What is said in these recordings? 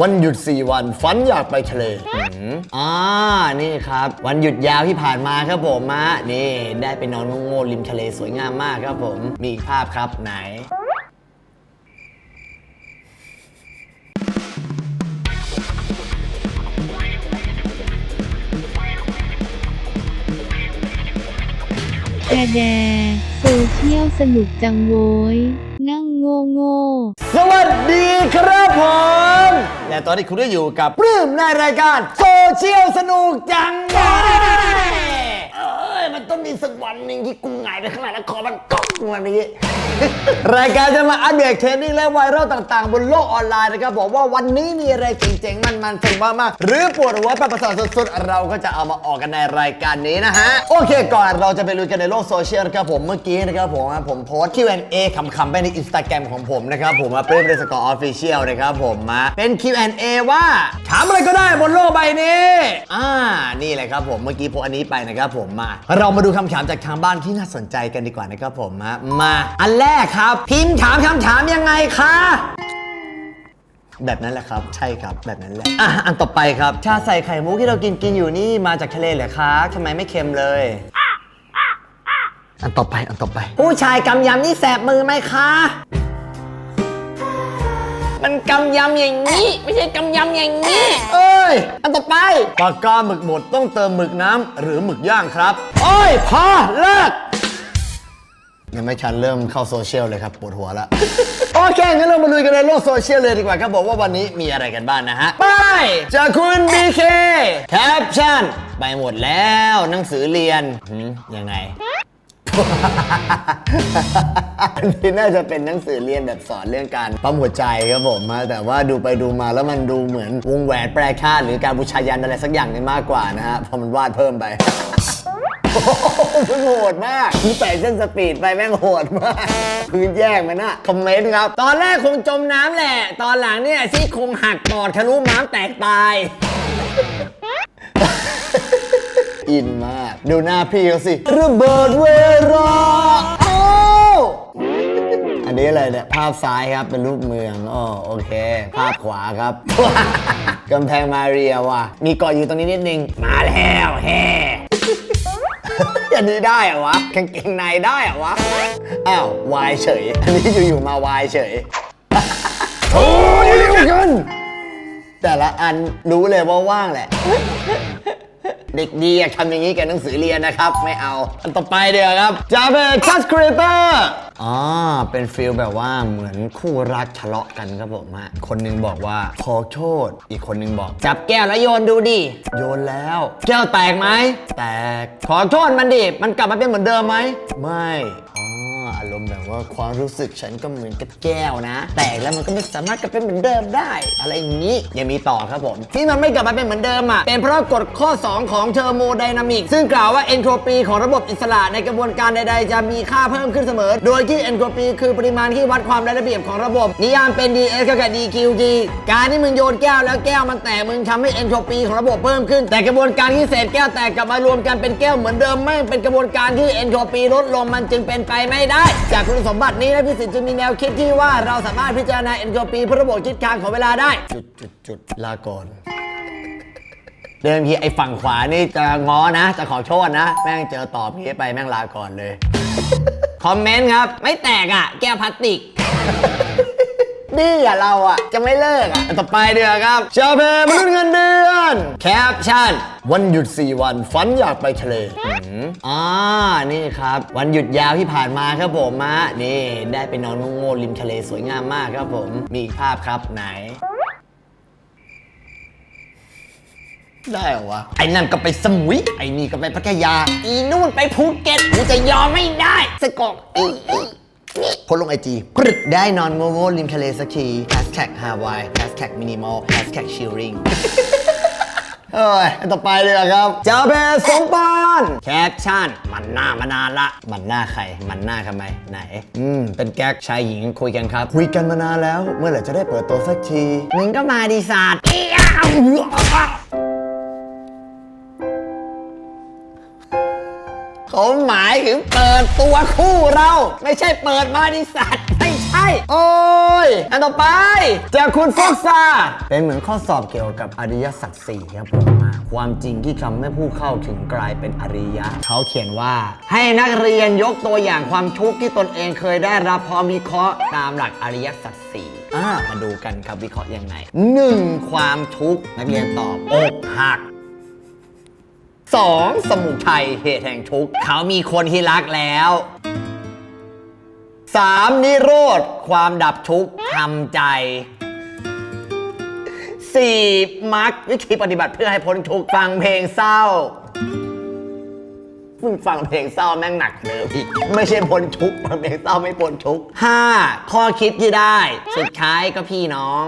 วันหยุด 4 วันฝันอยากไปทะเลอืมอ่า นี่ครับ วันหยุดยาวที่ผ่านมาครับผมมานี่ได้ไปนอนโง่ๆริมทะเลสวยงามมากครับผม มีอีกภาพครับไหน แดแดโซเชียลสนุกจังโว้ยนั่ง โง่โง่สวัสดีครับผมและตอนนี้คุณได้อยู่กับปลื้มในรายการโซเชียลสนุกจังเลยเอ้ยมันต้องมีสักวันหนึ่งที่กูหงายไปข้างหลังแล้วคอมันก๊ อกมาอย่างนี้ รายการจะมาอัปเดตเทรนดิ้งและไวรัลต่างๆ บนโลกออนไลน์นะครับบอกว่าวันนี้มีอะไรเจ๋งๆ มันๆสนุกมากๆหรือปวดหัวแบบประสาทสุดๆ เราก็จะเอามาออกกันในรายการนี้นะฮะ โอเคก่อนเราจะไปลุยกันในโลกโซเชียลนะครับผมเมื่อกี้นะครับผมผมโพสต์ Q&A คำๆไปในอินสตาแกรมของผมนะครับผมมาเพิ่มในสกอร์ออฟฟิเชียลนะครับผมมาเป็น Q&A ว่าถามอะไรก็ได้บนโลกใบนี้อ่านี่แหละครับผมเมื่อกี้โพสอันนี้ไปนะครับผมมา เรามาดูคำถามจากทางบ้านที่น่าสนใจกันดีกว่านะครับผมมามาอันแรกครับ พิมพ์ถามคำถามยังไงคะแบบนั้นแหละครับ ใช่ครับแบบนั้นแหละอะอันต่อไปครับชาใส่ไข่มุกที่เรากินกินอยู่นี่มาจากทะเลเหรอคะทำไมไม่เค็มเลย อันต่อไปอันต่อไป ผู้ชายกำยำนี่แสบมือไหมคะ มันกำยำอย่างนี้ ไม่ใช่กำยำอย่างนี้ เอ้ย อันต่อไปปากกาหมึกหมดต้องเติมหมึกน้ำหรือหมึกย่างครับ โอ้ยพอเลิก ยังไม่ชันเริ่มเข้าโซเชียลเลยครับปวดหัวแล้วโอเคงั้นเรามาลุยกันในโลกโซเชียลเลยดีกว่าครับบอกว่าวันนี้มีอะไรกันบ้างนะฮะไปจากคุณ BK แคปชั่นไปหมดแล้วหนังสือเรียนหืมยังไง อันนี้น่าจะเป็นหนังสือเรียนแบบสอนเรื่องการปั๊มหัวใจครับผมมาแต่ว่าดูไปดูมาแล้วมันดูเหมือนวงแหวนแปรชาติหรือการบูชายันอะไรสักอย่างหนึงมากกว่านะฮะพอมันวาดเพิ่มไปโอ้โห มันโหดมากคือใส่เส้นสปีดไปแม่งโหดมาก พื้นแยกมันนะคอมเมนต์ครับ ตอนแรกคงจมน้ำแหละ ตอนหลังเนี่ยซี่โครงหักปอดทะลุม้ามแตกตาย อินมาก ดูหน้าพี่เขาสิระเบิดเวลาโอ้อันนี้อะไรเนี่ย ภาพซ้ายครับเป็นรูปเมืองอ๋อโอเค ภาพขวาครับ กำแพงมาเรียว่ะ มีเกาะอยู่ตรงนี้นิดนึง มาแล้วแฮ อันนี้ได้เหรอวะกางเกงในได้เหรอวะ อ้าววายเฉย อันนี้อยู่ๆมาวายเฉย โอ้ยเร็วกันแต่ละอันรู้เลยว่าว่างแหละ เด็กดีอะทำอย่างนี้กับหนังสือเรียนนะครับ ไม่เอา อันต่อไปเดี๋ยวครับจะเป็นคัสครีเตอร์อ๋อเป็นฟิลแบบว่าเหมือนคู่รักทะเลาะกันครับผมฮะคนนึงบอกว่าขอโทษ อีกคนนึงบอก จับแก้วแล้วโยนดูดิ โยนแล้ว แก้วแตกไหมแตกขอโทษมันดิมันกลับมาเป็นเหมือนเดิมไหมไม่ ว่าความรู้สึกฉันก็เหมือนกับแก้วนะ แตกแล้วมันก็ไม่สามารถกลับเป็นเหมือนเดิมได้ อะไรอย่างนี้ยังมีต่อครับผม ที่มันไม่กลับมาเป็นเหมือนเดิมอะเป็นเพราะกฎข้อ 2 ของเทอร์โมไดนามิกซึ่งกล่าวว่าเอนโทรปีของระบบอิสระในกระบวนการใด ๆ จะมีค่าเพิ่มขึ้นเสมอ โดยที่เอนโทรปีคือปริมาณที่วัดความไร้ระเบียบของระบบ นิยามเป็น ds เท่ากับ dqg การที่มึงโยนแก้วแล้วแก้วมันแตกมึงทำให้เอนโทรปีของระบบเพิ่มขึ้น แต่กระบวนการที่เศษแก้วแตกกลับมารวมกันเป็นแก้วเหมือนเดิมไม่เป็นกระบวนการที่เอนโทรปีลดลงมันจึงเป็นไปไม่ได้จากคุณสมบัตินี้นะพิสิทธิ์จึงมีแนวคิดที่ว่าเราสามารถพิจารณาเอนโทรปีเพื่อระบบทิศทางของเวลาได้ จุดจุดจุดลาก่อน เดิมทีไอ้ฝั่งขวานี่จะง้อนะ จะขอโทษนะ แม่งเจอตอบพี่ไปแม่งลาก่อนเลย คอมเมนต์ครับ ไม่แตกอะ แก้วพลาสติก นี่อะเราอะจะไม่เลิกอะต่อไปเดือครับชาเพมนุษย์เงินเดือนแคปชั่นวันหยุด 4 วันฝันอยากไปทะเลอืมอ่านี่ครับ วันหยุดยาวที่ผ่านมาครับผมมานี่ได้ไปนอนโง่ๆริมทะเลสวยงามมากครับผม มีอีกภาพครับไหนได้เหรอวะไอ้นั่นก็ไปสมุย ไอ้นี่ก็ไปพัทยา อีนู่นไปภูเก็ตกูจะยอมไม่ได้สกอกอีอีนี่ โพสลงไอจีปรึดได้นอนโง่โง่ๆริมทะเลสักทีแฮชแท็กฮาวายแฮชแท็กมินิมอลแฮชแท็กชิลริงเอ้ยอันต่อไปเลยอะครับเจ้าเพสมปานแคปชั่น มันหน้ามานานละ มันหน้าใคร มันหน้าทำไม ไหน อืม เป็นแก๊กชายหญิงคุยกันครับ คุยกันมานานแล้ว เมื่อไหร่จะได้เปิดตัวสักทีมึงก็มาดีศาสตร์ เขาหมายถึงเปิดตัวคู่เรา ไม่ใช่เปิดมาดิสัตว์ไม่ใช่ โอ้ย อันต่อไปจากคุณฟอกซาเป็นเหมือนข้อสอบเกี่ยวกับอริยสัจสี่ครับผมมาความจริงที่ทำให้ผู้เข้าถึงกลายเป็นอริยะ เขาเขียนว่า ให้นักเรียนยกตัวอย่างความทุกข์ที่ตนเองเคยได้รับพร้อมวิเคราะห์ตามหลักอริยสัจสี่มาดูกันครับวิเคราะห์ยังไง 1. ความทุกข์นักเรียนตอบอกหัก 2. สมุทัยเหตุแห่งทุกข์เขามีคนที่รักแล้ว 3. นิโรธ ความดับทุกข์ทำใจ 4. มักวิธีปฏิบัติเพื่อให้พ้นทุกข์ฟังเพลงเศร้ามึงฟังเพลงเศร้าแม่งหนักเดิมอีกไม่ใช่พ้นทุกข์ฟังเพลงเศร้าไม่พ้นทุกข์ 5. ข้อคิดที่ได้ สุดท้ายก็พี่น้อง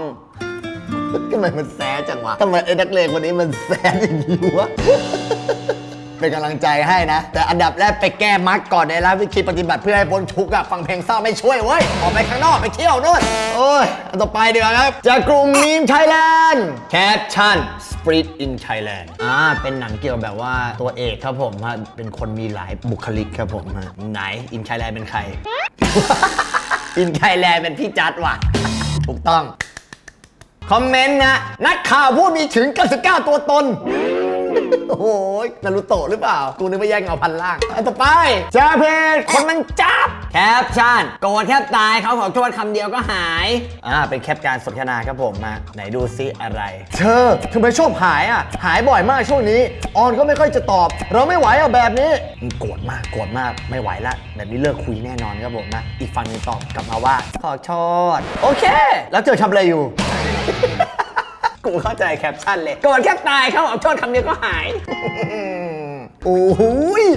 ทำไมมันแซดจังวะทำไมไอ้นักเลงคนนี้มันแซดอย่างนี้วะ เป็นกำลังใจให้นะ แต่อันดับแรกไปแก้มัดก่อนในร้านวิธีปฏิบัติเพื่อให้พ้นทุกข์อะฟังเพลงเศร้าไม่ช่วยเว้ย ออกไปข้างนอกไปเที่ยวนู่นโอ้ยอันต่อไปดีกว่าครับ จากกลุ่มมีมไทยแลนด์แคปชั่น Spirit in Thailand อ่า เป็นหนังเกี่ยวแบบว่าตัวเอกครับผมฮะเป็นคนมีหลายบุคลิกครับผมฮะไหน In Thailand เป็นใคร In Thailand เป็นพี่จัดว่ะถูกต้อง คอมเมนต์นะ นักข่าวผู้มีถึง 99 ตัวตน โอ้โหนารุโตะหรือเปล่า กูนึกว่าแยกเงาพันล่างอันต่อไปจาเพจคนมันจับ แคปชั่นโกรธแทบตายเขาขอโทษคำเดียวก็หาย อ่า เป็นแคปการสนทนาครับผมมาไหนดูซิอะไร เธอทำไมชอบหายอะ หายบ่อยมากช่วงนี้ ออนก็ไม่ค่อยจะตอบ เราไม่ไหวอะแบบนี้มึงโกรธมากโกรธมากไม่ไหวละ แบบนี้เลิกคุยแน่นอนครับผมนะ อีกฝั่งหนึงตอบกลับมาว่า ขอโทษโอเค แล้วเธอทำอะไรอยู่ กูเข้าใจแคปชั่นเลยก่อนแคปตายเขาขอโทษคำเดียวก็หาย โอ้โห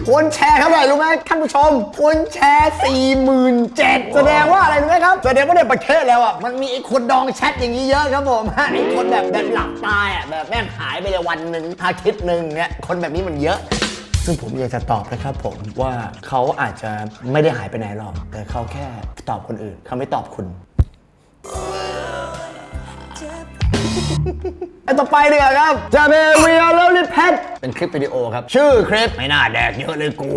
คนแชร์เท่าไหร่รู้ไหมท่านผู้ชม คนแชร์4 7 0 0 0แสดงว่าอะไรรู้ไหมครับ แสดงว่าในประเทศแล้วอะ มันมีไอ้คนดองแชทอย่างนี้เยอะครับผมฮะไอ้คนแบบแบบหลับตายอะแบบแม่งหายไปเลยวันหนึ่งอาทิตย์หนึ่งเนี่ยคนแบบนี้มันเยอะ ซึ่งผมอยากจะตอบนะครับผมว่าเขาอาจจะไม่ได้หายไปไหนหรอก แต่เขาแค่ตอบคนอื่นเขาไม่ตอบคุณ อันต่อไปดีกว่าครับจะเป็น We Are Lovely Pet เป็นคลิปวิดีโอครับ ชื่อคลิปไม่น่าแดกเยอะเลยกู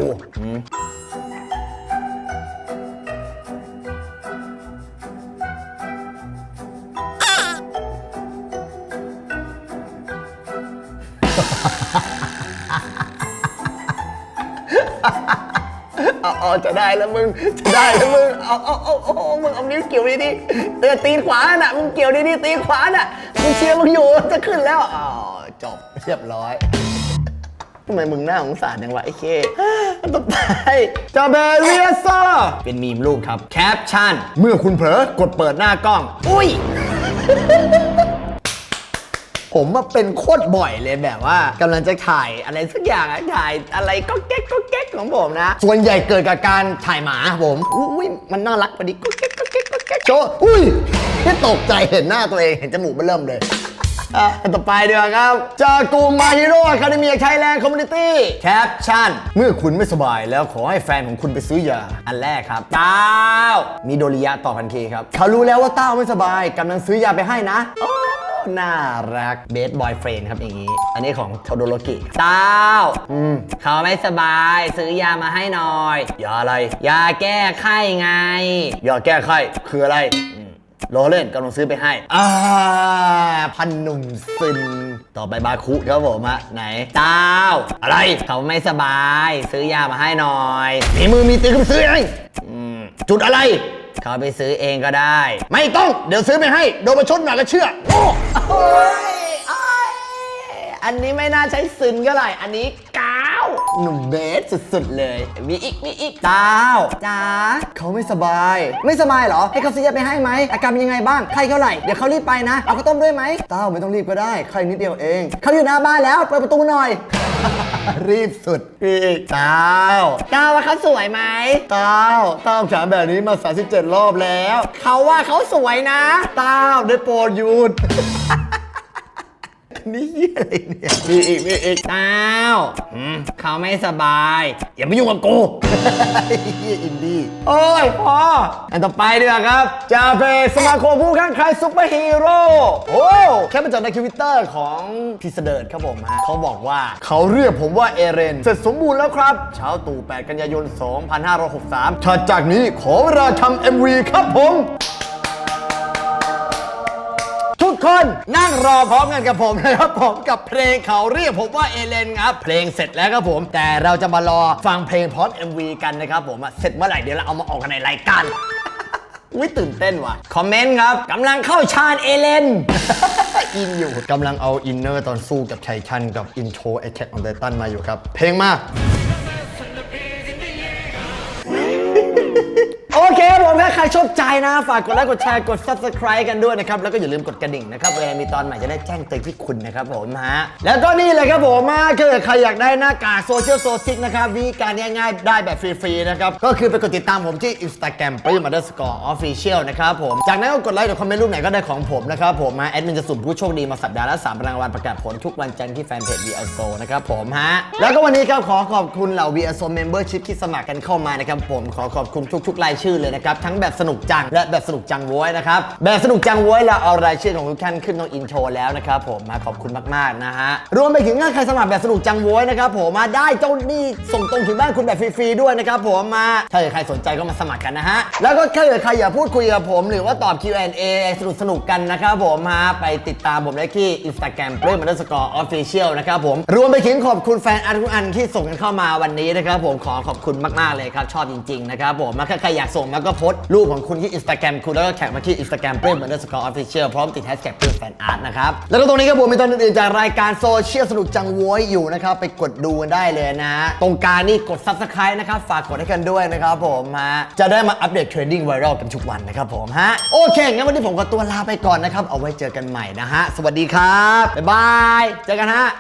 เอาเอาจะได้แล้วมึงจะได้แล้วมึงเอาเอาเอาเอาเอมึงเอานิ้วเกี่ยวดีๆเออตีนขวาน่ะมึงเกี่ยวดีๆตีนขวาน่ะมึงเชียร์มึงอยู่จะขึ้นแล้วอ๋อจบเรียบร้อยทำไมมึงหน้าสงสารจังวะไอ้เคอันต่อไปจาเบเรียซอเป็นมีมรูปครับ แคปชั่น เมื่อคุณเผลอกดเปิดหน้ากล้อง อุ้ย ผมมาเป็นโคตรบ่อยเลยแบบว่ากำลังจะถ่ายอะไรสักอย่างอะถ่ายอะไรก็แก๊กก็แก๊กของผมนะ ส่วนใหญ่เกิดกับการถ่ายหมาผมอุ้ยมันน่ารักพอดีก็แก๊กก็แก๊กก็แก๊กโชว์อุ้ยแค่ตกใจเห็นหน้าตัวเองเห็นจมูกมันเริ่มเลยอะอันต่อไปดีกว่าครับ จากกลุ่มมาฮิโร่คาเดมีไทยแลนด์คอมมูนิตี้แคปชั่น เมื่อคุณไม่สบายแล้วขอให้แฟนของคุณไปซื้อยา อันแรกครับเต้ามีโดริยะตอบทันทีครับ เขารู้แล้วว่าเต้าไม่สบายกำลังซื้อยาไปให้นะโอ้ น่ารักเบสบอยเฟรนครับอย่างนี้ อันนี้ของโทโดโรกิเต้าอืมเขาไม่สบาย ซื้อยามาให้หน่อยยาอะไรยาแก้ไข้ไงยาแก้ไข้คืออะไรอืมรอเล่นกำลังซื้อไปให้ อ่า พันหนุ่มซึน ต่อไปบาคุครับผมอะไหนเจ้า อะไร เขาไม่สบาย ซื้อยามาให้หน่อย มีมือมีตีนก็ไปซื้อเองอืมจุดอะไร เขาไปซื้อเองก็ได้ ไม่ต้อง เดี๋ยวซื้อไปให้ โดนประชดหน่อยก็เชื่อโอ้โอ้ยอ้ายอันนี้ไม่น่าใช้ซึนก็เลยอันนี้กาวหนุ่มเบสสุดๆเลย มีอีกมีอีกเจ้าจ้าเขาไม่สบาย ไม่สบายเหรอ ให้เขาซื้อยาไปให้ไหมอาการเป็นยังไงบ้างไข้เท่าไหร่เดี๋ยวเขารีบไปนะ เอาข้าวต้มด้วยไหมเต้าไม่ต้องรีบก็ได้ไข้นิดเดียวเองเขาอยู่หน้าบ้านแล้วเปิดประตูหน่อย รีบสุดพี่เต้าเต้าว่าเขาสวยไหม เต้าเต้าถามแบบนี้มา 37 รอบแล้ว เขาว่าเขาสวยนะ เต้าได้โปรดหยุด นี่เหี้ยอะไรเนี่ย มีอีก มีอีกอ้าวอืมเขาไม่สบาย อย่ามายุ่งกับกูเฮียอินดี้ โอ้ยพออันต่อไปดีกว่าครับ จาเพสมาคมผู้ข้างใครซุปเปอร์ฮีโร่ โอ้ แค่มาจากในทวิตเตอร์ของพีเสเดิร์ดครับผมฮะเขาบอกว่าเขาเรียกผมว่าเอเรน เสร็จสมบูรณ์แล้วครับ เช้าตู่ 8 กันยายน 2563ถัดจากนี้ขอเวลาทำ MV ครับผมทุก คนนั่งรอพร้อมกันกับผมนะครับผมกับเพลงเขาเรียกผมว่าเอเลนครับเพลงเสร็จแล้วครับผม แต่เราจะมารอฟังเพลงพร้อม MV กันนะครับผมอะเสร็จเมื่อไหร่เดี๋ยวเราเอามาออกกันในรายการอุ้ยตื่นเต้นว่ะ คอมเมนต์ครับกำลังเข้าชาญเอเลน อินอยู่กำลังเอาอินเนอร์ตอนสู้กับไททันกับอินโทรแอ t แทกของไททันมาอยู่ครับ เพลงมา โอเคครับผม ใครชอบใจนะ ฝากกดไลค์กดแชร์กด subscribe กันด้วยนะครับ แล้วก็อย่าลืมกดกระดิ่งนะครับเวลามีตอนใหม่จะได้แจ้งเตือนที่คุณนะครับผมฮะแล้วก็นี่เลยครับผมมาถ้าเกิดใครอยากได้หน้ากากโซเชียลโซซิกนะครับวิธีการง่ายๆได้แบบฟรีๆนะครับก็คือไปกดติดตามผมที่ Instagram ปริมา underscore official นะครับผมจากนั้นก็กดไลค์หรือคอมเมนต์รูปไหนก็ได้ของผมนะครับผมมาแอดมินจะสุ่มผู้โชคดีมาสัปดาห์ละ3รางวัลประกาศผลทุกวันจันทร์ที่แฟนเพจ VSO นะครับผมฮะแล้วก็วันนี้ครับขอขอบคุณเหล่า v r s o membership ที่สมัครกันเข้ามานะครับผมขอขอบคุณทุกๆรายชื่อเลยนะครับทั้งแแบบสนุกจัง และแบบสนุกจังว้ยนะครับ แบบสนุกจังว้ยเราเอารายชื่อของทุกท่านขึ้นตรงอินโทรแล้วนะครับผมมาขอบคุณมากๆนะฮะ รวมไปถึงถ้าใครสมัครแบบสนุกจังว้ยนะครับผมมาได้เจ้าหนี่ส่งตรงถึงบ้านคุณแบบฟรีๆด้วยนะครับผมมาถ้าเกิดใครสนใจก็มาสมัครกันนะฮะ แล้วก็ถ้าเกิดใครอยากพูดคุยกับผม หรือว่าตอบ Q&A สนุกสนุกกันนะครับผมฮะไปติดตามผมได้ที่ Instagram เรื่องมันสกอร์ออฟฟิเชียลนะครับผมรวมไปถึงขอบคุณแฟนอาร์ตทุกอันที่ส่งกันเข้ามาวันนี้นะครับผมขอขอบคุณมากๆเลยครับชอบจริงๆนะครับผมมาใครอยากส่งมาก็โพสรูปของคุณที่ Instagram คุณแล้วก็แท็กมาที่ Instagram เพื่อนมันสกอร์ออฟฟิเชียลพร้อมติดแฮชแท็กเพื่อนแฟนอาร์ตนะครับ แล้วก็ตรงนี้ครับผมมีตอนอื่นๆจากรายการโซเชียลสนุกจังโว้ยอยู่นะครับ ไปกดดูกันได้เลยนะฮะตรงกลางนี่กด Subscribe นะครับ ฝากกดให้กันด้วยนะครับผมฮะจะได้มาอัปเดตเทรนดิ้งไวรัลกันทุกวันนะครับผมฮะโอเคงั้นวันนี้ผมก็ตัวลาไปก่อนนะครับเอาไว้เจอกันใหม่นะฮะสวัสดีครับบ๊ายบายเจอกันฮะ